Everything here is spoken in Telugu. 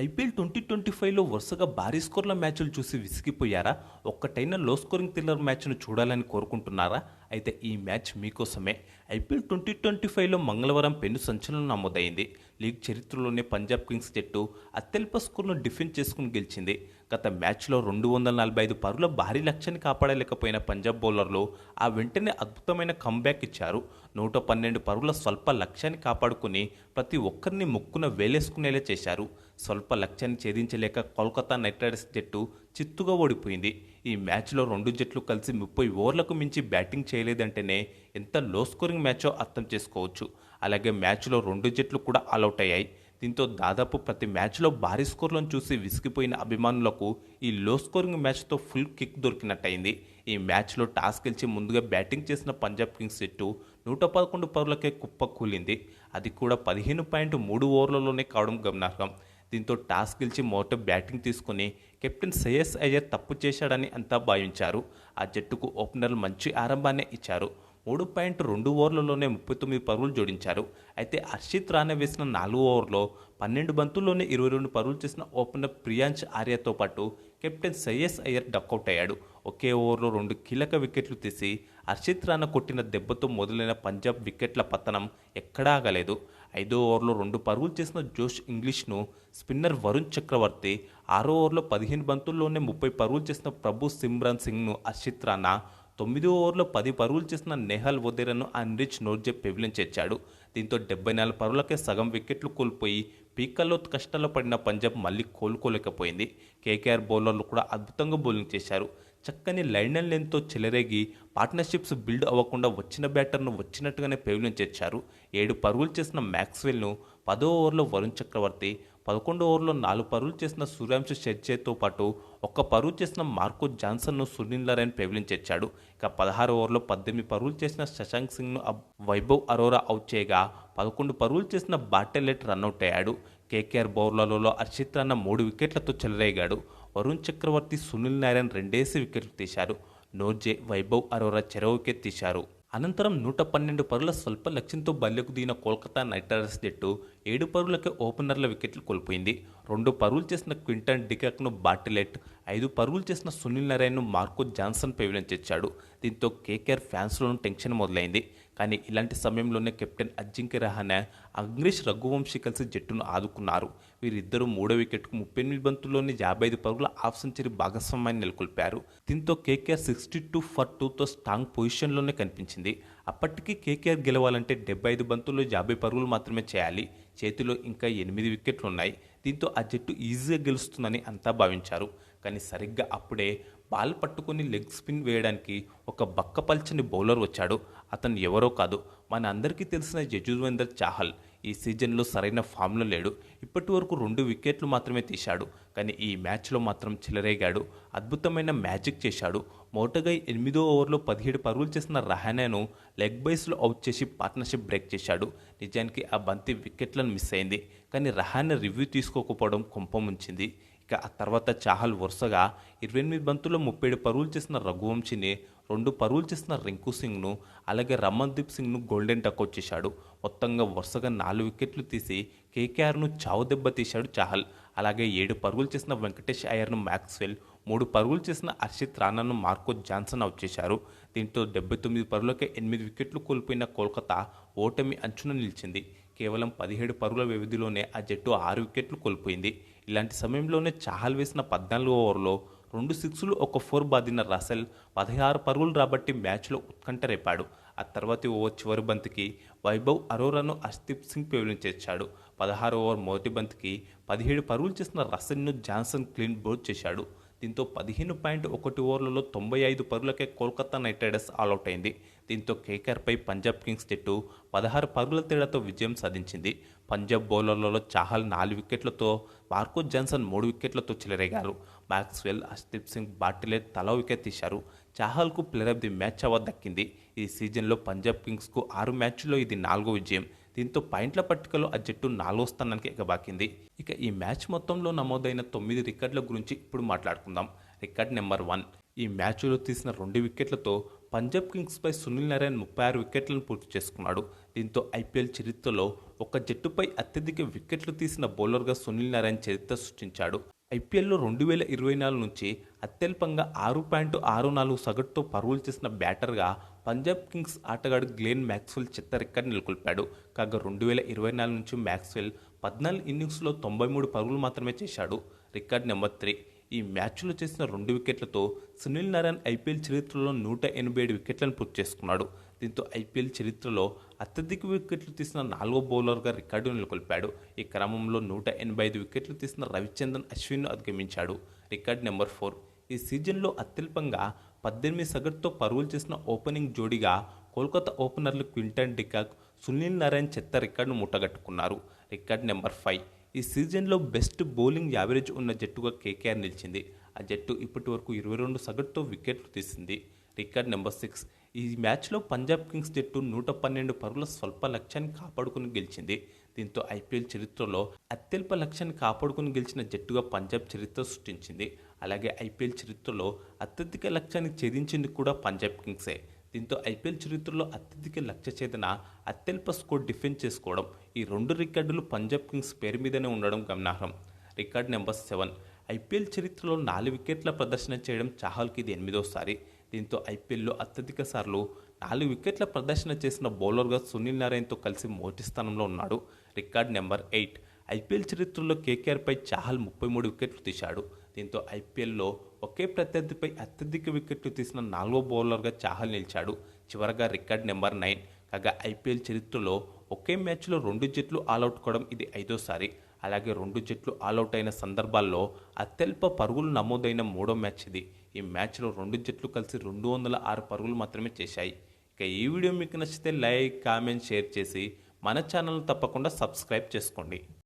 ఐపీఎల్ ట్వంటీ ట్వంటీ ఫైవ్లో వరుసగా భారీ స్కోర్ల మ్యాచ్లు చూసి విసిగిపోయారా? ఒక్కటైనా లో స్కోరింగ్ థ్రిల్లర్ మ్యాచ్ను చూడాలని కోరుకుంటున్నారా? అయితే ఈ మ్యాచ్ మీకోసమే. ఐపీఎల్ ట్వంటీ ట్వంటీ ఫైవ్లో మంగళవారం పెను సంచలనం నమోదైంది. లీగ్ చరిత్రలోనే పంజాబ్ కింగ్స్ జట్టు అత్యల్ప స్కోర్ను డిఫెండ్ చేసుకుని గెలిచింది. గత మ్యాచ్లో రెండు వందల నలభై ఐదు పరుల భారీ లక్ష్యాన్ని కాపాడలేకపోయిన పంజాబ్ బౌలర్లు ఆ వెంటనే అద్భుతమైన కంబ్యాక్ ఇచ్చారు. నూట పన్నెండు పరుగుల స్వల్ప లక్ష్యాన్ని కాపాడుకుని ప్రతి ఒక్కరిని ముక్కున వేలేసుకునేలా చేశారు. స్వల్ప లక్ష్యాన్ని ఛేదించలేక కోల్కతా నైట్ రైడర్స్ జట్టు చిత్తుగా ఓడిపోయింది. ఈ మ్యాచ్లో రెండు జట్లు కలిసి ముప్పై ఓవర్లకు మించి బ్యాటింగ్ చేయలేదంటేనే ఎంత లో స్కోరింగ్ మ్యాచో అర్థం చేసుకోవచ్చు. అలాగే మ్యాచ్లో రెండు జట్లు కూడా ఆల్అవుట్ అయ్యాయి. దీంతో దాదాపు ప్రతి మ్యాచ్లో భారీ స్కోర్లను చూసి విసిగిపోయిన అభిమానులకు ఈ లో స్కోరింగ్ మ్యాచ్తో ఫుల్ కిక్ దొరికినట్టయింది. ఈ మ్యాచ్లో టాస్ గెలిచి ముందుగా బ్యాటింగ్ చేసిన పంజాబ్ కింగ్స్ జట్టు నూట పదకొండు పరులకే కుప్ప కూలింది. అది కూడా పదిహేను పాయింట్ మూడు ఓవర్లలోనే కావడం గమనార్హం. దీంతో టాస్ గెలిచి మొదట బ్యాటింగ్ తీసుకుని కెప్టెన్ సయ్యస్ అయ్యర్ తప్పు చేశాడని అంతా భావించారు. ఆ జట్టుకు ఓపెనర్లు మంచి ఆరంభాన్నే ఇచ్చారు. మూడు పాయింట్ రెండు ఓవర్లలోనే ముప్పై తొమ్మిది పరుగులు జోడించారు. అయితే హర్షిత్ రాణా వేసిన నాలుగు ఓవర్లో పన్నెండు బంతుల్లోనే ఇరవై రెండు పరుగులు చేసిన ఓపెనర్ ప్రియాంశ్ ఆర్యతో పాటు కెప్టెన్ సయ్యస్ అయ్యర్ డక్అవుట్ అయ్యాడు. ఒకే ఓవర్లో రెండు కీలక వికెట్లు తీసి హర్షిత్ రాణా కొట్టిన దెబ్బతో మొదలైన పంజాబ్ వికెట్ల పతనం ఎక్కడా ఆగలేదు. ఐదో ఓవర్లో రెండు పరుగులు చేసిన జోష్ ఇంగ్లీష్ను స్పిన్నర్ వరుణ్ చక్రవర్తి ఆరో ఓవర్లో పదిహేను బంతుల్లోనే ముప్పై పరుగులు చేసిన ప్రభు సిమ్రాన్ సింగ్ను హర్షిత్ రాణా తొమ్మిదో ఓవర్లో పది పరుగులు చేసిన నెహల్ వదేరను అన్రిచ్ నోర్జే పెవిలించేర్చాడు దీంతో డెబ్బై నాలుగు పరుగులకే సగం వికెట్లు కోల్పోయి పీకల్లో కష్టంలో పడిన పంజాబ్ మళ్ళీ కోలుకోలేకపోయింది. కేకేఆర్ బౌలర్లు కూడా అద్భుతంగా బౌలింగ్ చేశారు. చక్కని లైన్ అండ్ లెన్త్తో చెలరేగి పార్ట్నర్షిప్స్ బిల్డ్ అవ్వకుండా వచ్చిన బ్యాటర్ను వచ్చినట్టుగానే పెవిలియన్ చేర్చారు. ఏడు పరుగులు చేసిన మ్యాక్స్వెల్ను పదో ఓవర్లో వరుణ్ చక్రవర్తి పదకొండో ఓవర్లో నాలుగు పరుగులు చేసిన సూర్యాంశ షెడ్జేతో పాటు ఒక్క పరుగు చేసిన మార్కో జాన్సన్ను సునీల్ నారాయణ్ పెవిలియన్ చేర్చాడు. ఇక పదహారు ఓవర్లో పద్దెనిమిది పరుగులు చేసిన శశాంక్ సింగ్ను వైభవ్ అరోరా అవుట్ చేయగా పదకొండు పరుగులు చేసిన బాటెల్లెట్ రన్అట్ అయ్యాడు. కేకేఆర్ బౌలర్లలో హర్షిత్ రన్న మూడు వికెట్లతో చెలరేగాడు. వరుణ్ చక్రవర్తి సునీల్ నారాయణ్ రెండేసి వికెట్లు తీశారు. నోర్జే వైభవ్ అరోరా చెరవ వికెట్ తీశారు. అనంతరం నూట పన్నెండు పరుల స్వల్ప లక్ష్యంతో బల్లెకు దిగిన కోల్కతా నైట్ రైడర్స్ జట్టు ఏడు పరుగులకే ఓపెనర్ల వికెట్లు కోల్పోయింది. రెండు పరుగులు చేసిన క్వింటన్ డికాక్ను బాటిలెట్ ఐదు పరుగులు చేసిన సునీల్ నారాయణను మార్కో జాన్సన్ పెవిలియన్ చేర్చాడు. దీంతో కేకేఆర్ ఫ్యాన్స్లోనూ టెన్షన్ మొదలైంది. కానీ ఇలాంటి సమయంలోనే కెప్టెన్ అజింక్య రహానే అంగ్రీష్ రఘువంశీ కలిసి జట్టును ఆదుకున్నారు. వీరిద్దరూ మూడో వికెట్కు ముప్పై ఎనిమిది బంతుల్లోని యాభై ఐదు పరుగుల హాఫ్ సెంచరీ భాగస్వామ్యాన్ని నెలకొల్పారు. దీంతో కేకేఆర్ సిక్స్టీ టూ ఫర్ టూతో స్ట్రాంగ్ పొజిషన్లోనే కనిపించింది. అప్పటికి కేకేఆర్ గెలవాలంటే డెబ్బై ఐదు బంతుల్లో యాభై పరుగులు మాత్రమే చేయాలి. చేతిలో ఇంకా ఎనిమిది వికెట్లు ఉన్నాయి. దీంతో ఆ జట్టు ఈజీగా గెలుస్తుందని అంతా భావించారు. కానీ సరిగ్గా అప్పుడే బాల్ పట్టుకుని లెగ్ స్పిన్ వేయడానికి ఒక బక్కపల్చని బౌలర్ వచ్చాడు. అతను ఎవరో కాదు. మన అందరికీ తెలిసిన యజువేందర్ చాహల్ ఈ సీజన్లో సరైన ఫామ్లో లేడు. ఇప్పటి వరకు రెండు వికెట్లు మాత్రమే తీశాడు. కానీ ఈ మ్యాచ్లో మాత్రం చిలరేగాడు. అద్భుతమైన మ్యాజిక్ చేశాడు. మోటగా ఎనిమిదో ఓవర్లో పదిహేడు పరుగులు చేసిన రహానేను లెగ్ బైస్లో అవుట్ చేసి పార్ట్నర్షిప్ బ్రేక్ చేశాడు. నిజానికి ఆ బంతి వికెట్లను మిస్ అయింది. కానీ రహానే రివ్యూ తీసుకోకపోవడం కుంపముంచింది. ఇక ఆ తర్వాత చాహల్ వరుసగా ఇరవై ఎనిమిది బంతుల్లో ముప్పై ఏడు పరుగులు చేసిన రఘువంశీని రెండు పరుగులు చేసిన రింకు సింగ్ను అలాగే రమన్దీప్ సింగ్ను గోల్డెన్ టక్ వచ్చేశాడు. మొత్తంగా వరుసగా నాలుగు వికెట్లు తీసి కేకేఆర్ను చావు దెబ్బ తీశాడు చాహల్. అలాగే ఏడు పరుగులు చేసిన వెంకటేష్ అయ్యర్ను మ్యాక్స్వెల్ మూడు పరుగులు చేసిన హర్షిత్ రాణాను మార్కో జాన్సన్ అవుట్ చేశారు. దీంతో డెబ్బై తొమ్మిది పరుగులకే ఎనిమిది వికెట్లు కోల్పోయిన కోల్కతా ఓటమి అంచున నిలిచింది. కేవలం పదిహేడు పరుగుల వ్యవధిలోనే ఆ జట్టు ఆరు వికెట్లు కోల్పోయింది. ఇలాంటి సమయంలోనే చాహల్ వేసిన పద్నాలుగు ఓవర్లో రెండు సిక్స్లు ఒక ఫోర్ బాదిన రసెల్ పదహారు పరుగులు రాబట్టి మ్యాచ్లో ఉత్కంఠ రేపాడు. ఆ తర్వాతి ఓవర్ చివరి బంతికి వైభవ్ అరోరాను హర్షదీప్ సింగ్ పెవిలియన్ చేర్చాడు. పదహారు ఓవర్ మొదటి బంతికి పదిహేడు పరుగులు చేసిన రసెల్ను జాన్సన్ క్లీన్ బౌట్ చేశాడు. దీంతో పదిహేను పాయింట్ ఒకటి ఓవర్లలో తొంభై ఐదు పరుగులకే కోల్కతా నైట్ రైడర్స్ ఆల్అవుట్ అయింది. దీంతో కేకేఆర్పై పంజాబ్ కింగ్స్ జట్టు పదహారు పరుగుల తేడాతో విజయం సాధించింది. పంజాబ్ బౌలర్లలో చాహల్ నాలుగు వికెట్లతో మార్కో జాన్సన్ మూడు వికెట్లతో చెలరేగారు. మ్యాక్స్వెల్ హర్షదీప్ సింగ్ బాటిలే తలా వికెట్ తీశారు. చాహల్కు player of the match award దక్కింది. ఈ సీజన్లో పంజాబ్ కింగ్స్కు ఆరు మ్యాచ్ల్లో ఇది నాలుగో విజయం. దీంతో పాయింట్ల పట్టికలో ఆ జట్టు నాలుగో స్థానానికి ఎగబాకింది. ఇక ఈ మ్యాచ్ మొత్తంలో నమోదైన తొమ్మిది రికార్డుల గురించి ఇప్పుడు మాట్లాడుకుందాం. Record number one. ఈ మ్యాచ్లో తీసిన రెండు వికెట్లతో పంజాబ్ కింగ్స్పై సునీల్ నారాయణ్ ముప్పై ఆరు వికెట్లను పూర్తి చేసుకున్నాడు. దీంతో ఐపీఎల్ చరిత్రలో ఒక జట్టుపై అత్యధిక వికెట్లు తీసిన బౌలర్గా సునీల్ నారాయణ్ చరిత్ర సృష్టించాడు. ఐపీఎల్లో రెండు వేల ఇరవై నాలుగు నుంచి అత్యల్పంగా ఆరు పాయింట్ ఆరు నాలుగు సగటుతో పరుగులు చేసిన బ్యాటర్గా పంజాబ్ కింగ్స్ ఆటగాడు గ్లెన్ మ్యాక్స్వెల్ చెత్త రికార్డు నెలకొల్పాడు. కాగా రెండు వేల ఇరవై నాలుగు నుంచి మ్యాక్స్వెల్ పద్నాలుగు ఇన్నింగ్స్లో తొంభై మూడు పరుగులు మాత్రమే చేశాడు. Record number three. ఈ మ్యాచ్లో చేసిన రెండు వికెట్లతో సునీల్ నారాయణ్ ఐపీఎల్ చరిత్రలో నూట ఎనభై ఏడు వికెట్లను పూర్తి చేసుకున్నాడు. దీంతో ఐపీఎల్ చరిత్రలో అత్యధిక వికెట్లు తీసిన నాలుగో బౌలర్గా రికార్డు నెలకొల్పాడు. ఈ క్రమంలో నూట ఎనభై ఐదు వికెట్లు తీసిన రవిచంద్రన్ అశ్విన్ను అధిగమించాడు. Record number four. ఈ సీజన్లో అత్యల్పంగా పద్దెనిమిది సగటుతో పరుగులు చేసిన ఓపెనింగ్ జోడీగా కోల్కతా ఓపెనర్లు క్వింటన్ డికాక్ సునీల్ నారాయణ్ చెత్త రికార్డును ముట్టగట్టుకున్నారు రికార్డ్ నెంబర్ ఫైవ్. ఈ సీజన్లో బెస్ట్ బౌలింగ్ యావరేజ్ ఉన్న జట్టుగా కేకేఆర్ నిలిచింది. ఆ జట్టు ఇప్పటి వరకు ఇరవై రెండు సగటుతో వికెట్లు తీసింది. Record number six. ఈ మ్యాచ్లో పంజాబ్ కింగ్స్ జట్టు నూట పన్నెండు పరుగుల స్వల్ప లక్ష్యాన్ని కాపాడుకుని గెలిచింది. దీంతో ఐపీఎల్ చరిత్రలో అత్యల్ప లక్ష్యాన్ని కాపాడుకుని గెలిచిన జట్టుగా పంజాబ్ చరిత్ర సృష్టించింది. అలాగే ఐపీఎల్ చరిత్రలో అత్యధిక లక్ష్యాన్ని ఛేదించింది కూడా పంజాబ్ కింగ్సే. దీంతో ఐపీఎల్ చరిత్రలో అత్యధిక లక్ష్య ఛేదన అత్యల్ప స్కోర్ డిఫెండ్ చేసుకోవడం ఈ రెండు రికార్డులు పంజాబ్ కింగ్స్ పేరు మీదనే ఉండడం గమనార్హం. రికార్డ్ నెంబర్ సెవెన్ ఐపీఎల్ చరిత్రలో నాలుగు వికెట్ల ప్రదర్శన చేయడం చాహల్కి ఇది ఎనిమిదోసారి. దీంతో ఐపీఎల్లో అత్యధిక సార్లు నాలుగు వికెట్ల ప్రదర్శన చేసిన బౌలర్గా సునీల్ నారాయణతో కలిసి మొదటి స్థానంలో ఉన్నాడు. రికార్డ్ నెంబర్ ఎయిట్ ఐపీఎల్ చరిత్రలో కేకేఆర్పై చాహల్ ముప్పై మూడు వికెట్లు తీశాడు. దీంతో ఐపీఎల్లో ఒకే ప్రత్యర్థిపై అత్యధిక వికెట్లు తీసిన నాలుగో బౌలర్గా చాహల్ నిలిచాడు. చివరగా రికార్డ్ నెంబర్ నైన్. కాగా ఐపీఎల్ చరిత్రలో ఒకే మ్యాచ్లో రెండు జట్లు ఆలౌట్ కావడం ఇది ఐదోసారి. అలాగే రెండు జట్లు ఆలౌట్ అయిన సందర్భాల్లో అత్యల్ప పరుగులు నమోదైన మూడో మ్యాచ్ ఇది. ఈ మ్యాచ్లో రెండు జట్లు కలిసి రెండు వందల ఆరు పరుగులు మాత్రమే చేశాయి. ఇక ఈ వీడియో మీకు నచ్చితే లైక్ కామెంట్ షేర్ చేసి మన ఛానల్ తప్పకుండా సబ్స్క్రైబ్ చేసుకోండి.